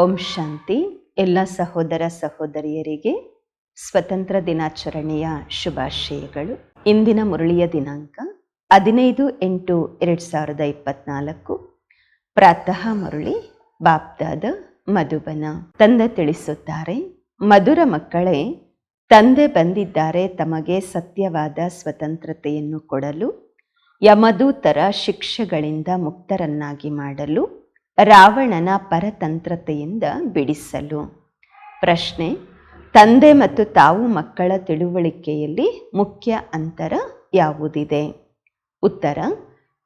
ಓಂ ಶಾಂತಿ. ಎಲ್ಲ ಸಹೋದರ ಸಹೋದರಿಯರಿಗೆ ಸ್ವತಂತ್ರ ದಿನಾಚರಣೆಯ ಶುಭಾಶಯಗಳು. ಇಂದಿನ ಮುರಳಿಯ ದಿನಾಂಕ ಹದಿನೈದು ಎಂಟು ಎರಡು ಸಾವಿರದ ಇಪ್ಪತ್ನಾಲ್ಕು. ಪ್ರಾತಃ ಮುರಳಿ, ಬಾಪ್ದಾದ ಮಧುಬನ. ತಂದೆ ತಿಳಿಸುತ್ತಾರೆ, ಮಧುರ ಮಕ್ಕಳೇ, ತಂದೆ ಬಂದಿದ್ದಾರೆ ತಮಗೆ ಸತ್ಯವಾದ ಸ್ವತಂತ್ರತೆಯನ್ನು ಕೊಡಲು, ಯಮದೂತರ ಶಿಕ್ಷೆಗಳಿಂದ ಮುಕ್ತರನ್ನಾಗಿ ಮಾಡಲು ರಾವಣನ ಪರತಂತ್ರತೆಯಿಂದ ಬಿಡಿಸಲು. ಪ್ರಶ್ನೆ, ತಂದೆ ಮತ್ತು ತಾವು ಮಕ್ಕಳ ತಿಳುವಳಿಕೆಯಲ್ಲಿ ಮುಖ್ಯ ಅಂತರ ಯಾವುದಿದೆ? ಉತ್ತರ,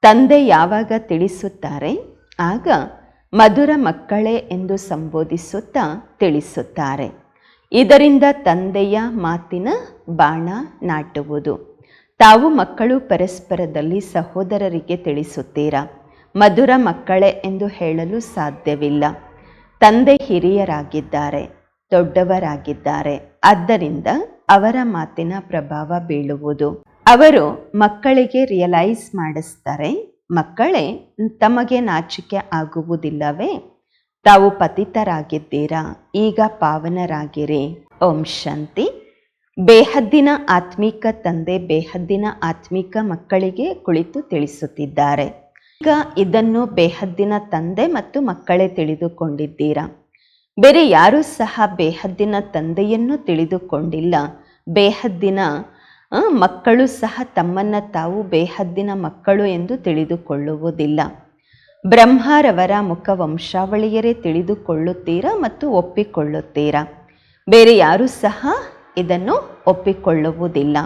ತಂದೆ ಯಾವಾಗ ತಿಳಿಸುತ್ತಾರೆ, ಆಗ ಮಧುರ ಮಕ್ಕಳೇ ಎಂದು ಸಂಬೋಧಿಸುತ್ತಾ ತಿಳಿಸುತ್ತಾರೆ. ಇದರಿಂದ ತಂದೆಯ ಮಾತಿನ ಬಾಣ ನಾಟುವುದು. ತಾವು ಮಕ್ಕಳು ಪರಸ್ಪರದಲ್ಲಿ ಸಹೋದರರಿಗೆ ತಿಳಿಸುತ್ತೀರಾ? ಮಧುರ ಮಕ್ಕಳೇ ಎಂದು ಹೇಳಲು ಸಾಧ್ಯವಿಲ್ಲ. ತಂದೆ ಹಿರಿಯರಾಗಿದ್ದಾರೆ, ದೊಡ್ಡವರಾಗಿದ್ದಾರೆ. ಆದ್ದರಿಂದ ಅವರ ಮಾತಿನ ಪ್ರಭಾವ ಬೀಳುವುದು. ಅವರು ಮಕ್ಕಳಿಗೆ ರಿಯಲೈಸ್ ಮಾಡಿಸ್ತಾರೆ, ಮಕ್ಕಳೇ ತಮಗೆ ನಾಚಿಕೆ ಆಗುವುದಿಲ್ಲವೇ? ತಾವು ಪತಿತರಾಗಿದ್ದೀರಾ? ಈಗ ಪಾವನರಾಗಿರಿ. ಓಂ ಶಾಂತಿ. ಬೇಹದ್ದಿನ ಆತ್ಮಿಕ ತಂದೆ ಬೇಹದ್ದಿನ ಆತ್ಮಿಕ ಮಕ್ಕಳಿಗೆ ಕುಳಿತು ತಿಳಿಸುತ್ತಿದ್ದಾರೆ. ಈಗ ಇದನ್ನು ಬೇಹದ್ದಿನ ತಂದೆ ಮತ್ತು ಮಕ್ಕಳೇ ತಿಳಿದುಕೊಂಡಿದ್ದೀರಾ? ಬೇರೆ ಯಾರೂ ಸಹ ಬೇಹದ್ದಿನ ತಂದೆಯನ್ನು ತಿಳಿದುಕೊಂಡಿಲ್ಲ. ಬೇಹದ್ದಿನ ಮಕ್ಕಳು ಸಹ ತಮ್ಮನ್ನು ತಾವು ಬೇಹದ್ದಿನ ಮಕ್ಕಳು ಎಂದು ತಿಳಿದುಕೊಳ್ಳುವುದಿಲ್ಲ. ಬ್ರಹ್ಮರವರ ಮುಖ ವಂಶಾವಳಿಯರೇ ತಿಳಿದುಕೊಳ್ಳುತ್ತೀರಾ ಮತ್ತು ಒಪ್ಪಿಕೊಳ್ಳುತ್ತೀರಾ? ಬೇರೆ ಯಾರೂ ಸಹ ಇದನ್ನು ಒಪ್ಪಿಕೊಳ್ಳುವುದಿಲ್ಲ.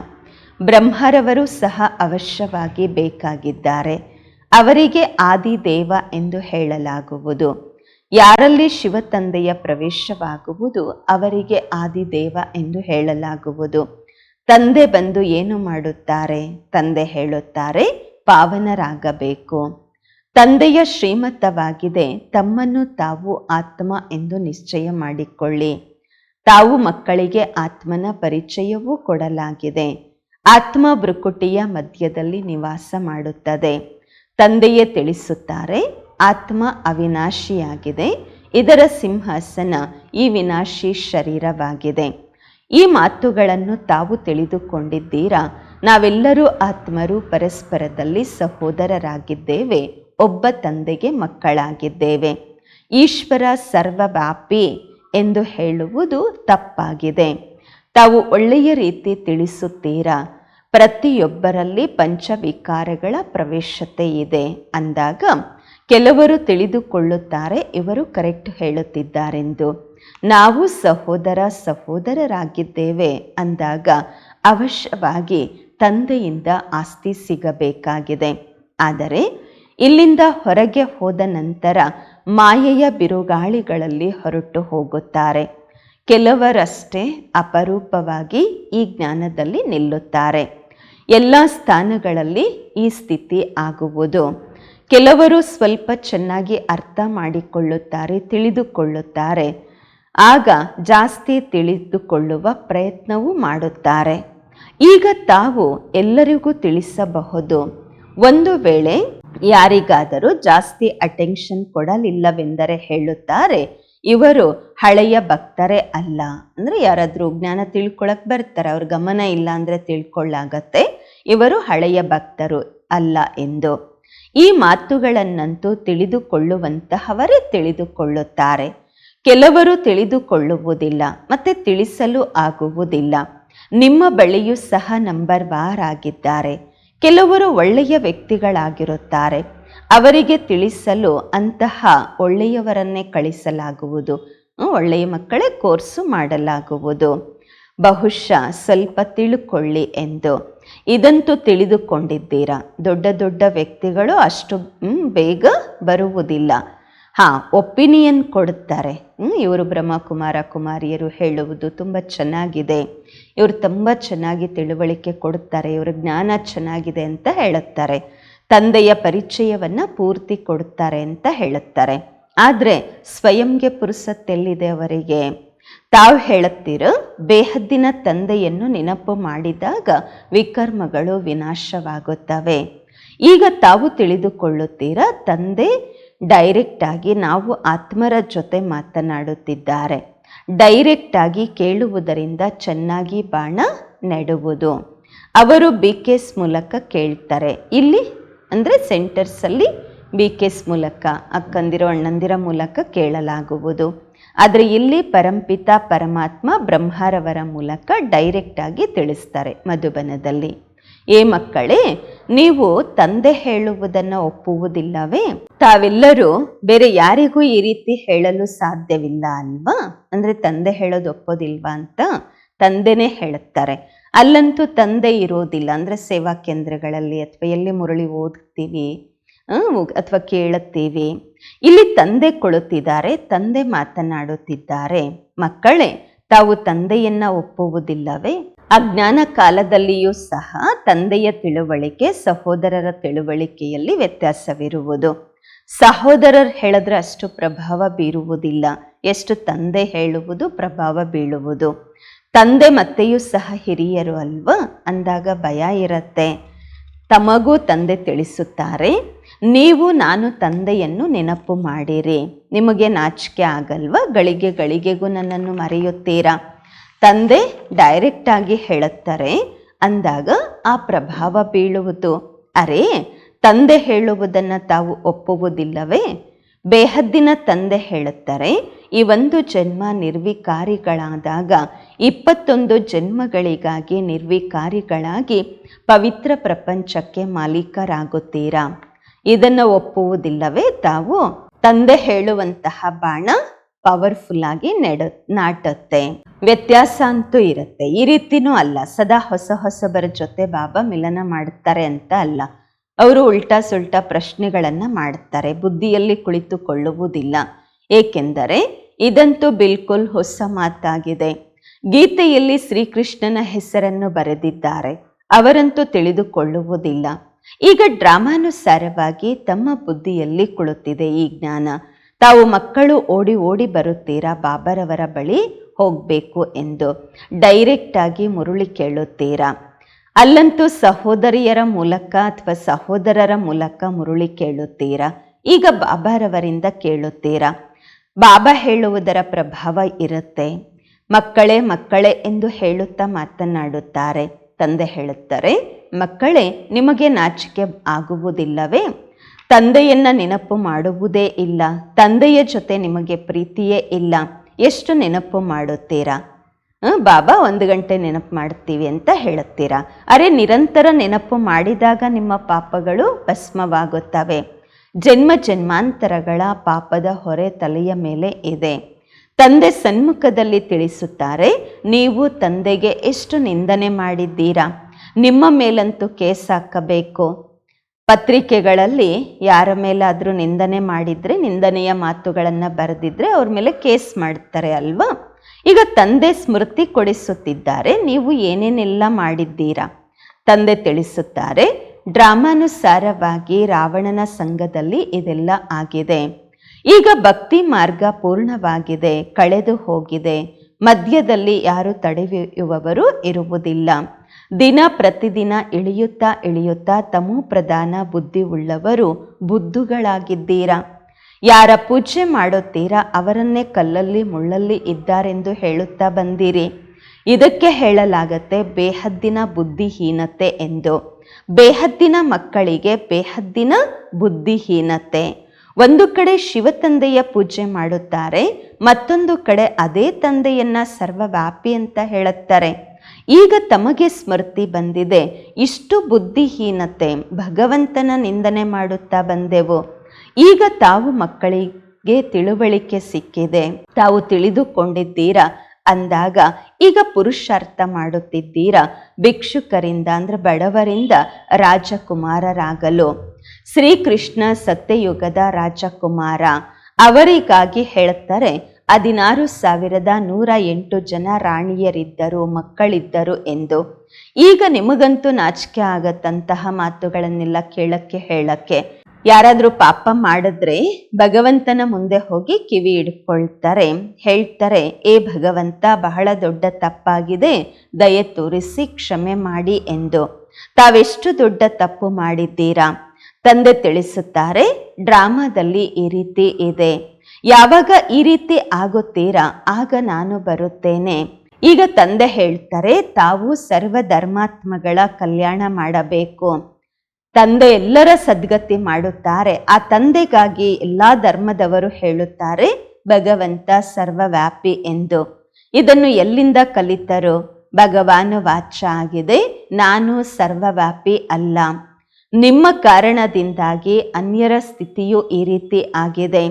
ಬ್ರಹ್ಮರವರು ಸಹ ಅವಶ್ಯವಾಗಿ ಬೇಕಾಗಿದ್ದಾರೆ. ಅವರಿಗೆ ಆದಿದೇವ ಎಂದು ಹೇಳಲಾಗುವುದು. ಯಾರಲ್ಲಿ ಶಿವತಂದೆಯ ಪ್ರವೇಶವಾಗುವುದು, ಅವರಿಗೆ ಆದಿದೇವ ಎಂದು ಹೇಳಲಾಗುವುದು. ತಂದೆ ಬಂದು ಏನು ಮಾಡುತ್ತಾರೆ? ತಂದೆ ಹೇಳುತ್ತಾರೆ, ಪಾವನರಾಗಬೇಕು. ತಂದೆಯ ಶ್ರೀಮತವಾಗಿದೆ ತಮ್ಮನ್ನು ತಾವು ಆತ್ಮ ಎಂದು ನಿಶ್ಚಯ ಮಾಡಿಕೊಳ್ಳಿ. ತಾವು ಮಕ್ಕಳಿಗೆ ಆತ್ಮನ ಪರಿಚಯವೂ ಕೊಡಲಾಗಿದೆ. ಆತ್ಮ ಬೃಕುಟಿಯ ಮಧ್ಯದಲ್ಲಿ ನಿವಾಸ ಮಾಡುತ್ತದೆ. ತಂದೆಯೇ ತಿಳಿಸುತ್ತಾರೆ, ಆತ್ಮ ಅವಿನಾಶಿಯಾಗಿದೆ, ಇದರ ಸಿಂಹಾಸನ ಈ ವಿನಾಶಿ ಶರೀರವಾಗಿದೆ. ಈ ಮಾತುಗಳನ್ನು ತಾವು ತಿಳಿದುಕೊಂಡಿದ್ದೀರಾ? ನಾವೆಲ್ಲರೂ ಆತ್ಮರು, ಪರಸ್ಪರದಲ್ಲಿ ಸಹೋದರರಾಗಿದ್ದೇವೆ, ಒಬ್ಬ ತಂದೆಗೆ ಮಕ್ಕಳಾಗಿದ್ದೇವೆ. ಈಶ್ವರ ಸರ್ವವ್ಯಾಪಿ ಎಂದು ಹೇಳುವುದು ತಪ್ಪಾಗಿದೆ. ತಾವು ಒಳ್ಳೆಯ ರೀತಿ ತಿಳಿಸುತ್ತೀರಾ? ಪ್ರತಿಯೊಬ್ಬರಲ್ಲಿ ಪಂಚವಿಕಾರಗಳ ಪ್ರವೇಶತೆ ಇದೆ ಅಂದಾಗ ಕೆಲವರು ತಿಳಿದುಕೊಳ್ಳುತ್ತಾರೆ, ಇವರು ಕರೆಕ್ಟ್ ಹೇಳುತ್ತಿದ್ದಾರೆಂದು. ನಾವು ಸಹೋದರ ಸಹೋದರರಾಗಿದ್ದೇವೆ ಅಂದಾಗ ಅವಶ್ಯವಾಗಿ ತಂದೆಯಿಂದ ಆಸ್ತಿ ಸಿಗಬೇಕಾಗಿದೆ. ಆದರೆ ಇಲ್ಲಿಂದ ಹೊರಗೆ ಹೋದ ನಂತರ ಮಾಯೆಯ ಬಿರುಗಾಳಿಗಳಲ್ಲಿ ಹೊರಟು ಹೋಗುತ್ತಾರೆ. ಕೆಲವರಷ್ಟೇ ಅಪರೂಪವಾಗಿ ಈ ಜ್ಞಾನದಲ್ಲಿ ನಿಲ್ಲುತ್ತಾರೆ. ಎಲ್ಲ ಸ್ಥಾನಗಳಲ್ಲಿ ಈ ಸ್ಥಿತಿ ಆಗುವುದು. ಕೆಲವರು ಸ್ವಲ್ಪ ಚೆನ್ನಾಗಿ ಅರ್ಥ ಮಾಡಿಕೊಳ್ಳುತ್ತಾರೆ, ತಿಳಿದುಕೊಳ್ಳುತ್ತಾರೆ. ಆಗ ಜಾಸ್ತಿ ತಿಳಿದುಕೊಳ್ಳುವ ಪ್ರಯತ್ನವೂ ಮಾಡುತ್ತಾರೆ. ಈಗ ತಾವು ಎಲ್ಲರಿಗೂ ತಿಳಿಸಬಹುದು. ಒಂದು ವೇಳೆ ಯಾರಿಗಾದರೂ ಜಾಸ್ತಿ ಅಟೆನ್ಷನ್ ಕೊಡಲಿಲ್ಲವೆಂದರೆ ಹೇಳುತ್ತಾರೆ ಇವರು ಹಳೆಯ ಭಕ್ತರೇ ಅಲ್ಲ. ಅಂದರೆ ಯಾರಾದರೂ ಜ್ಞಾನ ತಿಳ್ಕೊಳಕ್ ಬರ್ತಾರೆ, ಅವ್ರ ಗಮನ ಇಲ್ಲ ಅಂದರೆ ತಿಳ್ಕೊಳ್ಳಾಗತ್ತೆ ಇವರು ಹಳೆಯ ಭಕ್ತರು ಅಲ್ಲ ಎಂದು. ಈ ಮಾತುಗಳನ್ನಂತೂ ತಿಳಿದುಕೊಳ್ಳುವಂತಹವರೇ ತಿಳಿದುಕೊಳ್ಳುತ್ತಾರೆ. ಕೆಲವರು ತಿಳಿದುಕೊಳ್ಳುವುದಿಲ್ಲ, ಮತ್ತೆ ತಿಳಿಸಲು ಆಗುವುದಿಲ್ಲ. ನಿಮ್ಮ ಬಳಿಯೂ ಸಹ ನಂಬರ್ ಬಾರ್ ಆಗಿದ್ದಾರೆ. ಕೆಲವರು ಒಳ್ಳೆಯ ವ್ಯಕ್ತಿಗಳಾಗಿರುತ್ತಾರೆ. ಅವರಿಗೆ ತಿಳಿಸಲು ಅಂತಹ ಒಳ್ಳೆಯವರನ್ನೇ ಕಳಿಸಲಾಗುವುದು. ಒಳ್ಳೆಯ ಮಕ್ಕಳೇ ಕೋರ್ಸು ಮಾಡಲಾಗುವುದು. ಬಹುಶಃ ಸ್ವಲ್ಪ ತಿಳುಕೊಳ್ಳಿ ಎಂದು. ಇದಂತೂ ತಿಳಿದುಕೊಂಡಿದ್ದೀರಾ? ದೊಡ್ಡ ದೊಡ್ಡ ವ್ಯಕ್ತಿಗಳು ಅಷ್ಟು ಬೇಗ ಬರುವುದಿಲ್ಲ. ಹಾ, ಒಪಿನಿಯನ್ ಕೊಡುತ್ತಾರೆ. ಇವರು ಬ್ರಹ್ಮಕುಮಾರ ಕುಮಾರಿಯರು ಹೇಳುವುದು ತುಂಬ ಚೆನ್ನಾಗಿದೆ. ಇವರು ತುಂಬ ಚೆನ್ನಾಗಿ ತಿಳುವಳಿಕೆ ಕೊಡುತ್ತಾರೆ. ಇವರ ಜ್ಞಾನ ಚೆನ್ನಾಗಿದೆ ಅಂತ ಹೇಳುತ್ತಾರೆ. ತಂದೆಯ ಪರಿಚಯವನ್ನು ಪೂರ್ತಿ ಕೊಡುತ್ತಾರೆ ಅಂತ ಹೇಳುತ್ತಾರೆ. ಆದರೆ ಸ್ವಯಂಗೆ ಪುರುಸತ್ತೆಲ್ಲಿದೆ ಅವರಿಗೆ? ತಾವು ಹೇಳುತ್ತೀರೋ, ಬೇಹದ್ದಿನ ತಂದೆಯನ್ನು ನೆನಪು ಮಾಡಿದಾಗ ವಿಕರ್ಮಗಳು ವಿನಾಶವಾಗುತ್ತವೆ. ಈಗ ತಾವು ತಿಳಿದುಕೊಳ್ಳುತ್ತೀರಾ, ತಂದೆ ಡೈರೆಕ್ಟ್ ಆಗಿ ನಾವು ಆತ್ಮರ ಜೊತೆ ಮಾತನಾಡುತ್ತಿದ್ದಾರೆ. ಡೈರೆಕ್ಟ್ ಆಗಿ ಕೇಳುವುದರಿಂದ ಚೆನ್ನಾಗಿ ಬಾಣ ನೆಡುವುದು. ಅವರು ಬಿ ಕೇಸ್ ಮೂಲಕ ಕೇಳ್ತಾರೆ. ಇಲ್ಲಿ ಅಂದರೆ ಸೆಂಟರ್ಸಲ್ಲಿ ಬಿ ಕೆಸ್ ಮೂಲಕ, ಅಕ್ಕಂದಿರೋ, ಅಣ್ಣಂದಿರ ಮೂಲಕ ಕೇಳಲಾಗುವುದು. ಆದರೆ ಇಲ್ಲಿ ಪರಂಪಿತ, ಪರಮಾತ್ಮ, ಬ್ರಹ್ಮರವರ ಮೂಲಕ ಡೈರೆಕ್ಟಾಗಿ ತಿಳಿಸ್ತಾರೆ ಮಧುಬನದಲ್ಲಿ. ಏ ಮಕ್ಕಳೇ, ನೀವು ತಂದೆ ಹೇಳುವುದನ್ನು ಒಪ್ಪುವುದಿಲ್ಲವೇ? ತಾವೆಲ್ಲರೂ ಬೇರೆ ಯಾರಿಗೂ ಈ ರೀತಿ ಹೇಳಲು ಸಾಧ್ಯವಿಲ್ಲ ಅಲ್ವಾ? ಅಂದರೆ ತಂದೆ ಹೇಳೋದು ಒಪ್ಪೋದಿಲ್ವಾ ಅಂತ ತಂದೆನೇ ಹೇಳುತ್ತಾರೆ. ಅಲ್ಲಂತೂ ತಂದೆ ಇರೋದಿಲ್ಲ. ಅಂದರೆ ಸೇವಾ ಕೇಂದ್ರಗಳಲ್ಲಿ ಅಥವಾ ಎಲ್ಲಿ ಮುರಳಿ ಓದ್ತೀವಿ ಅಥವಾ ಕೇಳುತ್ತೀವಿ, ಇಲ್ಲಿ ತಂದೆ ಕೊಳುತ್ತಿದ್ದಾರೆ ತಂದೆ ಮಾತನಾಡುತ್ತಿದ್ದಾರೆ. ಮಕ್ಕಳೇ, ತಾವು ತಂದೆಯನ್ನ ಒಪ್ಪುವುದಿಲ್ಲವೇ? ಅಜ್ಞಾನ ಕಾಲದಲ್ಲಿಯೂ ಸಹ ತಂದೆಯ ತಿಳುವಳಿಕೆ, ಸಹೋದರರ ತಿಳುವಳಿಕೆಯಲ್ಲಿ ವ್ಯತ್ಯಾಸವಿರುವುದು. ಸಹೋದರರು ಹೇಳಿದ್ರೆ ಅಷ್ಟು ಪ್ರಭಾವ ಬೀರುವುದಿಲ್ಲ. ಎಷ್ಟು ತಂದೆ ಹೇಳುವುದು ಪ್ರಭಾವ ಬೀಳುವುದು. ತಂದೆ ಮತ್ತೆಯೂ ಸಹ ಹಿರಿಯರು ಅಲ್ವಾ? ಅಂದಾಗ ಭಯ ಇರತ್ತೆ. ತಮಗೂ ತಂದೆ ತಿಳಿಸುತ್ತಾರೆ. ನೀವು ನಾನು ತಂದೆಯನ್ನು ನೆನಪು ಮಾಡಿರಿ. ನಿಮಗೆ ನಾಚಿಕೆ ಆಗಲ್ವಾ? ಗಳಿಗೆ ಗಳಿಗೆಗೂ ನನ್ನನ್ನು ಮರೆಯುತ್ತೀರಾ? ತಂದೆ ಡೈರೆಕ್ಟಾಗಿ ಹೇಳುತ್ತಾರೆ. ಅಂದಾಗ ಆ ಪ್ರಭಾವ ಬೀಳುವುದು. ಅರೆ, ತಂದೆ ಹೇಳುವುದನ್ನು ತಾವು ಒಪ್ಪುವುದಿಲ್ಲವೇ? ಬೇಹದ್ದಿನ ತಂದೆ ಹೇಳುತ್ತಾರೆ, ಈ ಒಂದು ಜನ್ಮ ನಿರ್ವಿಕಾರಿಗಳಾದಾಗ, ಇಪ್ಪತ್ತೊಂದು ಜನ್ಮಗಳಿಗಾಗಿ ನಿರ್ವಿಕಾರಿಗಳಾಗಿ ಪವಿತ್ರ ಪ್ರಪಂಚಕ್ಕೆ ಮಾಲೀಕರಾಗುತ್ತೀರಾ? ಇದನ್ನು ಒಪ್ಪುವುದಿಲ್ಲವೇ? ತಾವು ತಂದೆ ಹೇಳುವಂತಹ ಬಾಣ ಪವರ್ಫುಲ್ ಆಗಿ ನೆಡ, ನಾಟುತ್ತೆ. ವ್ಯತ್ಯಾಸ ಅಂತೂ ಇರುತ್ತೆ. ಈ ರೀತಿನೂ ಅಲ್ಲ. ಸದಾ ಹೊಸ ಹೊಸಬರ ಜೊತೆ ಬಾಬಾ ಮಿಲನ ಮಾಡುತ್ತಾರೆ ಅಂತ ಅಲ್ಲ. ಅವರು ಉಲ್ಟಾ ಸುಲ್ಟಾ ಪ್ರಶ್ನೆಗಳನ್ನು ಮಾಡುತ್ತಾರೆ ಬುದ್ಧಿಯಲ್ಲಿ ಕುಳಿತುಕೊಳ್ಳುವುದಿಲ್ಲ. ಏಕೆಂದರೆ ಇದಂತೂ ಬಿಲ್ಕುಲ್ ಹೊಸ ಮಾತಾಗಿದೆ. ಗೀತೆಯಲ್ಲಿ ಶ್ರೀಕೃಷ್ಣನ ಹೆಸರನ್ನು ಬರೆದಿದ್ದಾರೆ. ಅವರಂತೂ ತಿಳಿದುಕೊಳ್ಳುವುದಿಲ್ಲ. ಈಗ ಡ್ರಾಮಾನುಸಾರವಾಗಿ ತಮ್ಮ ಬುದ್ಧಿಯಲ್ಲಿ ಕುಳಿತಿದೆ ಈ ಜ್ಞಾನ. ತಾವು ಮಕ್ಕಳು ಓಡಿ ಓಡಿ ಬರುತ್ತೀರಾ? ಬಾಬರವರ ಬಳಿ ಹೋಗಬೇಕು ಎಂದು ಡೈರೆಕ್ಟಾಗಿ ಮುರುಳಿ ಕೇಳುತ್ತೀರಾ? ಅಲ್ಲಂತೂ ಸಹೋದರಿಯರ ಮೂಲಕ ಅಥವಾ ಸಹೋದರರ ಮೂಲಕ ಮುರುಳಿ ಕೇಳುತ್ತೀರಾ? ಈಗ ಬಾಬಾರವರಿಂದ ಕೇಳುತ್ತೀರಾ? ಬಾಬಾ ಹೇಳುವುದರ ಪ್ರಭಾವ ಇರುತ್ತೆ. ಮಕ್ಕಳೇ ಮಕ್ಕಳೇ ಎಂದು ಹೇಳುತ್ತಾ ಮಾತನಾಡುತ್ತಾರೆ. ತಂದೆ ಹೇಳುತ್ತಾರೆ, ಮಕ್ಕಳೇ, ನಿಮಗೆ ನಾಚಿಕೆ ಆಗುವುದಿಲ್ಲವೇ? ತಂದೆಯನ್ನ ನೆನಪು ಮಾಡುವುದೇ ಇಲ್ಲ. ತಂದೆಯ ಜೊತೆ ನಿಮಗೆ ಪ್ರೀತಿಯೇ ಇಲ್ಲ. ಎಷ್ಟು ನೆನಪು ಮಾಡುತ್ತೀರಾ? ಬಾಬಾ, ಒಂದು ಗಂಟೆ ನೆನಪು ಮಾಡ್ತೀವಿ ಅಂತ ಹೇಳುತ್ತೀರಾ? ಅರೆ, ನಿರಂತರ ನೆನಪು ಮಾಡಿದಾಗ ನಿಮ್ಮ ಪಾಪಗಳು ಭಸ್ಮವಾಗುತ್ತವೆ. ಜನ್ಮ ಜನ್ಮಾಂತರಗಳ ಪಾಪದ ಹೊರೆ ತಲೆಯ ಮೇಲೆ ಇದೆ. ತಂದೆ ಸನ್ಮುಖದಲ್ಲಿ ತಿಳಿಸುತ್ತಾರೆ, ನೀವು ತಂದೆಗೆ ಎಷ್ಟು ನಿಂದನೆ ಮಾಡಿದ್ದೀರಾ? ನಿಮ್ಮ ಮೇಲಂತೂ ಕೇಸ್ ಹಾಕಬೇಕು. ಪತ್ರಿಕೆಗಳಲ್ಲಿ ಯಾರ ಮೇಲಾದರೂ ನಿಂದನೆ ಮಾಡಿದರೆ, ನಿಂದನೆಯ ಮಾತುಗಳನ್ನು ಬರೆದಿದ್ರೆ ಅವ್ರ ಮೇಲೆ ಕೇಸ್ ಮಾಡ್ತಾರೆ ಅಲ್ವಾ? ಈಗ ತಂದೆ ಸ್ಮೃತಿ ಕೊಡಿಸುತ್ತಿದ್ದಾರೆ. ನೀವು ಏನೇನೆಲ್ಲ ಮಾಡಿದ್ದೀರಾ? ತಂದೆ ತಿಳಿಸುತ್ತಾರೆ, ಡ್ರಾಮಾನುಸಾರವಾಗಿ ರಾವಣನ ಸಂಘದಲ್ಲಿ ಇದೆಲ್ಲ ಆಗಿದೆ. ಈಗ ಭಕ್ತಿ ಮಾರ್ಗ ಪೂರ್ಣವಾಗಿದೆ, ಕಳೆದು ಹೋಗಿದೆ. ಮಧ್ಯದಲ್ಲಿ ಯಾರು ತಡೆಯುವವರು ಇರುವುದಿಲ್ಲ. ದಿನ ಪ್ರತಿದಿನ ಇಳಿಯುತ್ತಾ ಇಳಿಯುತ್ತಾ ತಮೋ ಪ್ರಧಾನ ಬುದ್ಧಿ ಉಳ್ಳವರು ಬುದ್ಧುಗಳಾಗಿದ್ದೀರಾ? ಯಾರ ಪೂಜೆ ಮಾಡುತ್ತೀರಾ ಅವರನ್ನೇ ಕಲ್ಲಲ್ಲಿ ಮುಳ್ಳಲ್ಲಿ ಇದ್ದಾರೆಂದು ಹೇಳುತ್ತಾ ಬಂದಿರಿ. ಇದಕ್ಕೆ ಹೇಳಲಾಗತ್ತೆ ಬೇಹದ್ದಿನ ಬುದ್ಧಿಹೀನತೆ ಎಂದು. ಬೇಹದ್ದಿನ ಮಕ್ಕಳಿಗೆ ಬೇಹದ್ದಿನ ಬುದ್ಧಿಹೀನತೆ. ಒಂದು ಕಡೆ ಶಿವ ತಂದೆಯ ಪೂಜೆ ಮಾಡುತ್ತಾರೆ, ಮತ್ತೊಂದು ಕಡೆ ಅದೇ ತಂದೆಯನ್ನ ಸರ್ವವ್ಯಾಪಿ ಅಂತ ಹೇಳುತ್ತಾರೆ. ಈಗ ತಮಗೆ ಸ್ಮೃತಿ ಬಂದಿದೆ, ಇಷ್ಟು ಬುದ್ಧಿಹೀನತೆ ಭಗವಂತನ ನಿಂದನೆ ಮಾಡುತ್ತಾ ಬಂದೆವು. ಈಗ ತಾವು ಮಕ್ಕಳಿಗೆ ತಿಳುವಳಿಕೆ ಸಿಕ್ಕಿದೆ. ತಾವು ತಿಳಿದುಕೊಂಡಿದ್ದೀರಾ? ಅಂದಾಗ, ಈಗ ಪುರುಷಾರ್ಥ ಮಾಡುತ್ತಿದ್ದೀರಾ? ಭಿಕ್ಷುಕರಿಂದ ಅಂದ್ರೆ ಬಡವರಿಂದ ರಾಜಕುಮಾರರಾಗಲು. ಶ್ರೀಕೃಷ್ಣ ಸತ್ಯಯುಗದ ರಾಜಕುಮಾರ. ಅವರಿಗಾಗಿ ಹೇಳ್ತಾರೆ, ಹದಿನಾರು ಸಾವಿರದ ನೂರ ಎಂಟು ಜನ ರಾಣಿಯರಿದ್ದರು, ಮಕ್ಕಳಿದ್ದರು ಎಂದು. ಈಗ ನಿಮಗಂತೂ ನಾಚಿಕೆ ಆಗತ್ತಂತಹ ಮಾತುಗಳನ್ನೆಲ್ಲ ಕೇಳಕ್ಕೆ ಹೇಳಕ್ಕೆ. ಯಾರಾದರೂ ಪಾಪ ಮಾಡಿದ್ರೆ ಭಗವಂತನ ಮುಂದೆ ಹೋಗಿ ಕಿವಿ ಹಿಡ್ಕೊಳ್ತಾರೆ. ಹೇಳ್ತಾರೆ, ಏ ಭಗವಂತ, ಬಹಳ ದೊಡ್ಡ ತಪ್ಪಾಗಿದೆ. ದಯ ತೋರಿಸಿ ಕ್ಷಮೆ ಮಾಡಿ ಎಂದು. ತಾವೆಷ್ಟು ದೊಡ್ಡ ತಪ್ಪು ಮಾಡಿದ್ದೀರಾ? ತಂದೆ ತಿಳಿಸುತ್ತಾರೆ, ಡ್ರಾಮಾದಲ್ಲಿ ಈ ರೀತಿ ಇದೆ. ಯಾವಾಗ ಈ ರೀತಿ ಆಗುತ್ತೀರಾ? ಆಗ ನಾನು ಬರುತ್ತೇನೆ. ಈಗ ತಂದೆ ಹೇಳ್ತಾರೆ, ತಾವು ಸರ್ವ ಧರ್ಮಾತ್ಮಗಳ ಕಲ್ಯಾಣ ಮಾಡಬೇಕು. ತಂದೆ ಎಲ್ಲರ ಸದ್ಗತಿ ಮಾಡುತ್ತಾರೆ. ಆ ತಂದೆಗಾಗಿ ಎಲ್ಲ ಧರ್ಮದವರು ಹೇಳುತ್ತಾರೆ, ಭಗವಂತ ಸರ್ವವ್ಯಾಪಿ ಎಂದು. ಇದನ್ನು ಎಲ್ಲಿಂದ ಕಲಿತರು? ಭಗವಾನು ವಾಚ ಆಗಿದೆ, ನಾನು ಸರ್ವವ್ಯಾಪಿ ಅಲ್ಲ. ನಿಮ್ಮ ಕಾರಣದಿಂದಾಗಿ ಅನ್ಯರ ಸ್ಥಿತಿಯು ಈ ರೀತಿ ಆಗಿದೆ.